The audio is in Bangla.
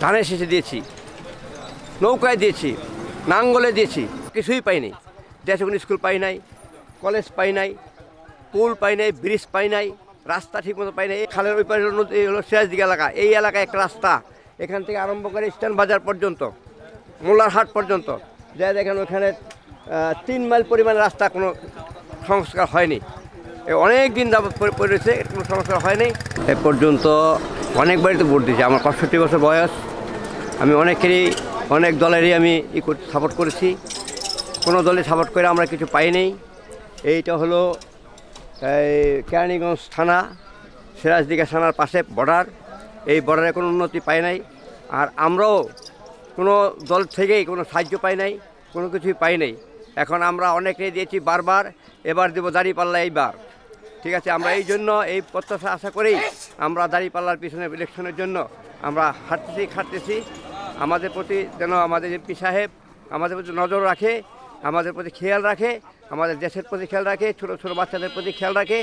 ধানের শেষে দিয়েছি, নৌকায় দিয়েছি, নাঙ্গলে দিয়েছি, কিছুই পাইনি। দেশে কোনো স্কুল পাই নাই, কলেজ পাই নাই, পুল পাই নাই, ব্রিজ পাই নাই, রাস্তা ঠিকমতো পাই নাই খালের ওই পাশে নদী- হলো সিরাজদিঘি এলাকা। এই এলাকায় একটা রাস্তা, এখান থেকে আরম্ভ করে স্ট্যান্ড বাজার পর্যন্ত মোল্লারহাট পর্যন্ত। যা দেখেন ওখানে তিন মাইল পরিমাণ রাস্তা কোনো সংস্কার হয়নি। অনেক দিন যাবত পড়ে রয়েছে কোনো সংস্কার হয়নি। এ পর্যন্ত অনেক বাড়িতে ভোট দিয়েছি, আমার পঁয়ষট্টি বছর বয়স। আমি অনেকেরই, অনেক দলেরই আমি ই সাপোর্ট করেছি। কোনো দলে সাপোর্ট করে আমরা কিছু পাইনি। এইটা হলো, এই কেরানীগঞ্জ থানা, সিরাজদিঘা থানার পাশে বর্ডার। এই বর্ডারে কোনো উন্নতি পাই নাই। আর আমরাও কোনো দল থেকেই কোনো সাহায্য পাই নাই, কোনো কিছুই পাই নাই। এখন আমরা অনেকেই দিয়েছি বারবার, এবার দেবো দাঁড়িপাল্লা এইবার। ঠিক আছে, আমরা এই জন্য এই প্রত্যাশা আশা করেই আমরা দাঁড়িপাল্লার পিছনে ইলেকশনের জন্য আমরা হাঁটতেছি, খাটতেছি। আমাদের প্রতি যেন আমাদের এমপি সাহেব আমাদের প্রতি নজর রাখে, আমাদের প্রতি খেয়াল রাখে, আমাদের দেশের প্রতি খেয়াল রাখে, ছোটো ছোটো বাচ্চাদের প্রতি খেয়াল রাখে।